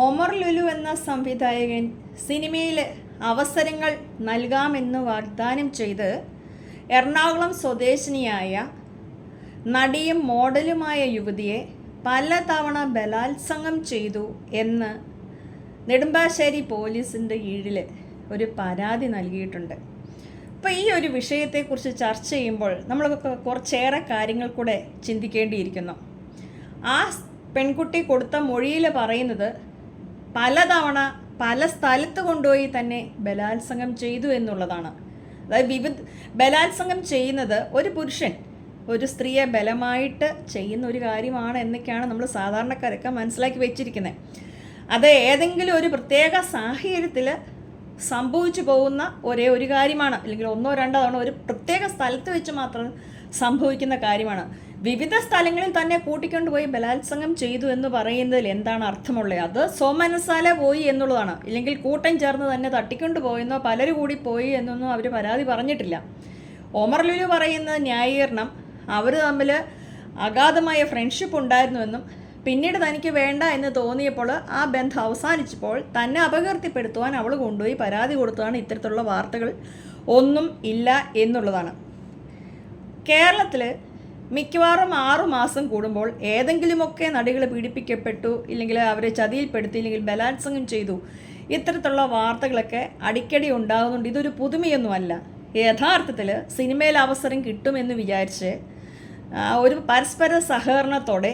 ഒമർ ലുലു എന്ന സംവിധായകൻ സിനിമയിൽ അവസരങ്ങൾ നൽകാമെന്ന് വാഗ്ദാനം ചെയ്ത് എറണാകുളം സ്വദേശിനിയായ നടിയും മോഡലുമായ യുവതിയെ പലതവണ ബലാത്സംഗം ചെയ്തു എന്ന് നെടുമ്പാശ്ശേരി പോലീസിന്റെ കീഴിൽ ഒരു പരാതി നൽകിയിട്ടുണ്ട്. അപ്പോൾ ഈ ഒരു വിഷയത്തെക്കുറിച്ച് ചർച്ച ചെയ്യുമ്പോൾ നമ്മളൊക്കെ കുറച്ചേറെ കാര്യങ്ങൾ കൂടെ ചിന്തിക്കേണ്ടിയിരിക്കുന്നു. ആ പെൺകുട്ടി കൊടുത്ത മൊഴിയിൽ പറയുന്നത് പലതവണ പല സ്ഥലത്ത് കൊണ്ടുപോയി തന്നെ ബലാത്സംഗം ചെയ്തു എന്നുള്ളതാണ്. അതായത് വിവിധ ബലാത്സംഗം ചെയ്യുന്നത് ഒരു പുരുഷൻ ഒരു സ്ത്രീയെ ബലമായിട്ട് ചെയ്യുന്ന ഒരു കാര്യമാണ് എന്നൊക്കെയാണ് നമ്മൾ സാധാരണക്കാരൊക്കെ മനസ്സിലാക്കി വെച്ചിരിക്കുന്നത് അത് ഏതെങ്കിലും ഒരു പ്രത്യേക സാഹചര്യത്തിൽ സംഭവിച്ചു പോകുന്ന ഒരേ ഒരു കാര്യമാണ്. അല്ലെങ്കിൽ ഒന്നോ രണ്ടോ തവണ ഒരു പ്രത്യേക സ്ഥലത്ത് വെച്ച് മാത്രം സംഭവിക്കുന്ന കാര്യമാണ്. വിവിധ സ്ഥലങ്ങളിൽ തന്നെ കൂട്ടിക്കൊണ്ടുപോയി ബലാത്സംഗം ചെയ്തു എന്ന് പറയുന്നതിൽ എന്താണ് അർത്ഥമുള്ളത്? അത് സോമനസാല പോയി എന്നുള്ളതാണ്. ഇല്ലെങ്കിൽ കൂട്ടം ചേർന്ന് തന്നെ തട്ടിക്കൊണ്ട് പോയെന്നോ പലരും കൂടി പോയി എന്നൊന്നും അവർ പരാതി പറഞ്ഞിട്ടില്ല. ഒമർ ലുലു പറയുന്ന ന്യായീകരണം അവർ തമ്മിൽ അഗാധമായ ഫ്രണ്ട്ഷിപ്പ് ഉണ്ടായിരുന്നുവെന്നും പിന്നീട് തനിക്ക് വേണ്ട എന്ന് തോന്നിയപ്പോൾ ആ ബന്ധം അവസാനിച്ചപ്പോൾ തന്നെ അപകീർത്തിപ്പെടുത്തുവാൻ അവൾ കൊണ്ടുപോയി പരാതി കൊടുത്തതാണ് ഇത്തരത്തിലുള്ള വാർത്തകൾ. ഒന്നും ഇല്ല എന്നുള്ളതാണ്. കേരളത്തിൽ മിക്കവാറും ആറുമാസം കൂടുമ്പോൾ ഏതെങ്കിലുമൊക്കെ നടികൾ പീഡിപ്പിക്കപ്പെട്ടു ഇല്ലെങ്കിൽ അവരെ ചതിയിൽപ്പെടുത്തി ഇല്ലെങ്കിൽ ബലാത്സംഗം ചെയ്തു. ഇത്തരത്തിലുള്ള വാർത്തകളൊക്കെ അടിക്കടി ഉണ്ടാകുന്നുണ്ട്. ഇതൊരു പുതുമയൊന്നുമല്ല. യഥാർത്ഥത്തിൽ സിനിമയിൽ അവസരം കിട്ടുമെന്ന് വിചാരിച്ച് ഒരു പരസ്പര സഹകരണത്തോടെ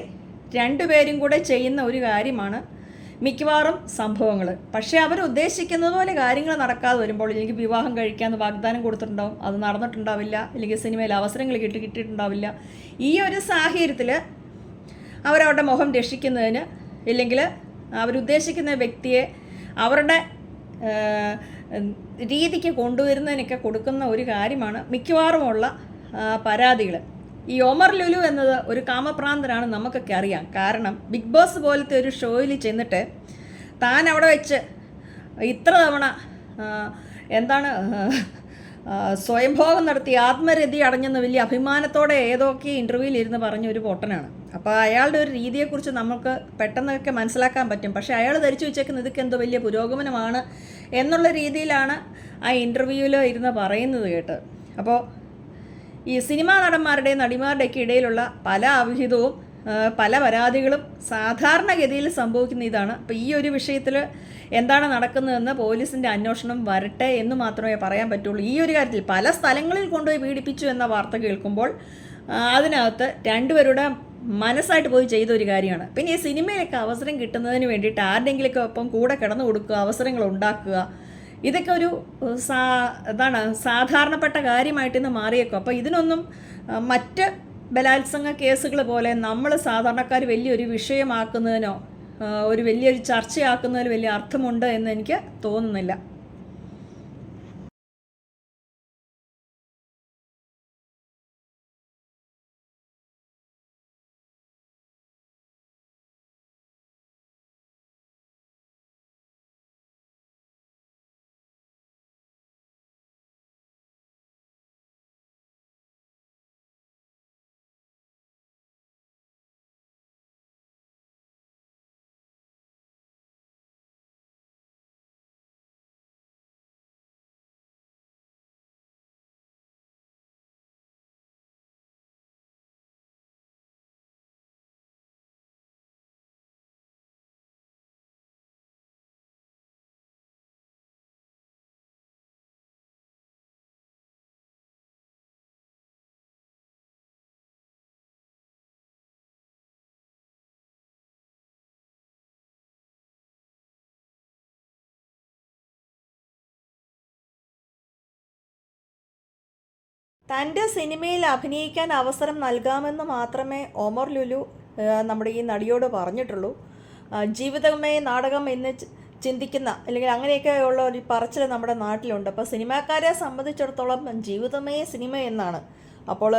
രണ്ടുപേരും കൂടെ ചെയ്യുന്ന ഒരു കാര്യമാണ് മിക്കവാറും സംഭവങ്ങൾ പക്ഷേ അവർ ഉദ്ദേശിക്കുന്നത് പോലെ കാര്യങ്ങൾ നടക്കാതെ വരുമ്പോൾ ഇല്ലെങ്കിൽ വിവാഹം കഴിക്കാമെന്ന് വാഗ്ദാനം കൊടുത്തിട്ടുണ്ടാവും. അത് നടന്നിട്ടുണ്ടാവില്ല. അല്ലെങ്കിൽ സിനിമയിൽ അവസരങ്ങൾ കിട്ടി കിട്ടിയിട്ടുണ്ടാവില്ല. ഈ ഒരു സാഹചര്യത്തിൽ അവരവരുടെ മുഖം രക്ഷിക്കുന്നതിന് ഇല്ലെങ്കിൽ അവരുദ്ദേശിക്കുന്ന വ്യക്തിയെ അവരുടെ രീതിക്ക് കൊണ്ടുവരുന്നതിനൊക്കെ കൊടുക്കുന്ന ഒരു കാര്യമാണ് മിക്കവാറുമുള്ള പരാതികൾ ഈ ഒമർ ലുലു എന്നത് ഒരു കാമപ്രാന്തനാണ് നമുക്കൊക്കെ അറിയാം. കാരണം ബിഗ് ബോസ് പോലത്തെ ഒരു ഷോയിൽ ചെന്നിട്ട് താൻ അവിടെ വെച്ച് ഇത്ര തവണ എന്താണ് സ്വയംഭോഗം നടത്തി ആത്മരതി അടഞ്ഞെന്ന് വലിയ അഭിമാനത്തോടെ ഏതൊക്കെ ഇന്റർവ്യൂവിൽ ഇരുന്ന് പറഞ്ഞ ഒരു പൊട്ടനാണ്. അപ്പോൾ അയാളുടെ ഒരു രീതിയെക്കുറിച്ച് നമുക്ക് പെട്ടെന്നൊക്കെ മനസ്സിലാക്കാൻ പറ്റും. പക്ഷേ അയാൾ ധരിച്ചു വെച്ചേക്കുന്ന ഇതൊക്കെ എന്തോ വലിയ പുരോഗമനമാണ് എന്നുള്ള രീതിയിലാണ് ആ ഇന്റർവ്യൂവിൽ ഇരുന്ന് പറയുന്നത് കേട്ട്. അപ്പോൾ ഈ സിനിമാ നടന്മാരുടെയും നടിമാരുടെയൊക്കെ ഇടയിലുള്ള പല അവിഹിതവും പല പരാതികളും സാധാരണഗതിയിൽ സംഭവിക്കുന്ന ഇതാണ്. അപ്പോൾ ഈ ഒരു വിഷയത്തിൽ എന്താണ് നടക്കുന്നതെന്ന് പോലീസിന്റെ അന്വേഷണം വരട്ടെ എന്ന് മാത്രമേ പറയാൻ പറ്റുള്ളൂ. ഈ ഒരു കാര്യത്തിൽ പല സ്ഥലങ്ങളിൽ കൊണ്ടുപോയി പീഡിപ്പിച്ചു എന്ന വാർത്ത കേൾക്കുമ്പോൾ അതിനകത്ത് രണ്ടുപേരുടെ മനസ്സായിട്ട് പോയി ചെയ്ത ഒരു കാര്യമാണ്. പിന്നെ ഈ സിനിമയിലൊക്കെ അവസരം കിട്ടുന്നതിന് വേണ്ടിയിട്ട് ആരുടെങ്കിലൊക്കെ ഒപ്പം കൂടെ കിടന്നു കൊടുക്കുക അവസരങ്ങൾ ഉണ്ടാക്കുക ഇതൊക്കെ ഒരു സാ എന്താണ് സാധാരണപ്പെട്ട കാര്യമായിട്ട് ഇന്ന് മാറിയേക്കും. അപ്പോൾ ഇതിനൊന്നും മറ്റ് ബലാത്സംഗ കേസുകൾ പോലെ നമ്മൾ സാധാരണക്കാർ വലിയൊരു വിഷയമാക്കുന്നതിനോ ഒരു വലിയൊരു ചർച്ചയാക്കുന്നതിൽ വലിയ അർത്ഥമുണ്ട് എന്ന് എനിക്ക് തോന്നുന്നില്ല. തന്റെ സിനിമയിൽ അഭിനയിക്കാൻ അവസരം നൽകാമെന്ന് മാത്രമേ ഒമർ ലുലു നമ്മുടെ ഈ നടിയോട് പറഞ്ഞിട്ടുള്ളൂ. ജീവിതമേ നാടകം എന്ന് ചിന്തിക്കുന്ന അല്ലെങ്കിൽ അങ്ങനെയൊക്കെ ഉള്ള ഒരു പറച്ചിൽ നമ്മുടെ നാട്ടിലുണ്ട്. അപ്പോൾ സിനിമാക്കാരെ സംബന്ധിച്ചിടത്തോളം ജീവിതമേ സിനിമ എന്നാണ്. അപ്പോൾ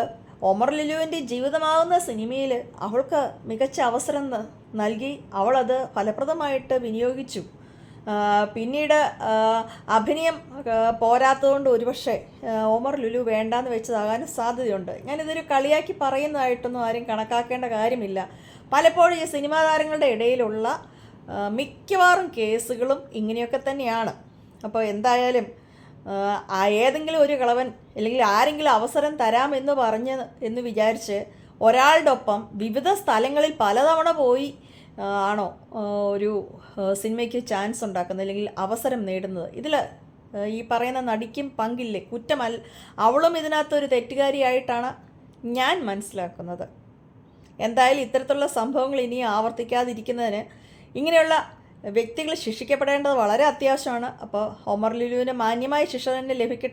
ഒമർ ലുലുവിന്റെ ജീവിതമാകുന്ന സിനിമയിൽ അവൾക്ക് മികച്ച അവസരം നൽകി അവളത് ഫലപ്രദമായിട്ട് വിനിയോഗിച്ചു. പിന്നീട് അഭിനയം പോരാത്തതുകൊണ്ട് ഒരുപക്ഷെ ഒമർ ലുലു വേണ്ടാന്ന് വെച്ചതാകാനും സാധ്യതയുണ്ട്. ഞാനിതൊരു കളിയാക്കി പറയുന്നതായിട്ടൊന്നും ആരും കണക്കാക്കേണ്ട കാര്യമില്ല. പലപ്പോഴും ഈ സിനിമാ താരങ്ങളുടെ ഇടയിലുള്ള മിക്കവാറും കേസുകളും ഇങ്ങനെയൊക്കെ തന്നെയാണ്. അപ്പോൾ എന്തായാലും ഏതെങ്കിലും ഒരു കളവൻ അല്ലെങ്കിൽ ആരെങ്കിലും അവസരം തരാമെന്ന് പറഞ്ഞ് എന്ന് വിചാരിച്ച് ഒരാളുടെ ഒപ്പം വിവിധ സ്ഥലങ്ങളിൽ പലതവണ പോയി ആണോ? ഒരു സിനിമയ്ക്ക് ചാൻസ് ഉണ്ടാക്കുന്നത് അല്ലെങ്കിൽ അവസരം നേടുന്നത്. ഇതിൽ ഈ പറയുന്ന നടിക്കും പങ്കില്ലേ? കുറ്റമല്ല. അവളും ഇതിനകത്തൊരു തെറ്റുകാരിയായിട്ടാണ് ഞാൻ മനസ്സിലാക്കുന്നത്. എന്തായാലും ഇത്തരത്തിലുള്ള സംഭവങ്ങൾ ഇനി ആവർത്തിക്കാതിരിക്കുന്നതിന് ഇങ്ങനെയുള്ള വ്യക്തികൾ ശിക്ഷിക്കപ്പെടേണ്ടത് വളരെ അത്യാവശ്യമാണ്. അപ്പോൾ ഹോമർ ലുലുവിന് മാന്യമായ ശിക്ഷ തന്നെ ലഭിക്കട്ടെ.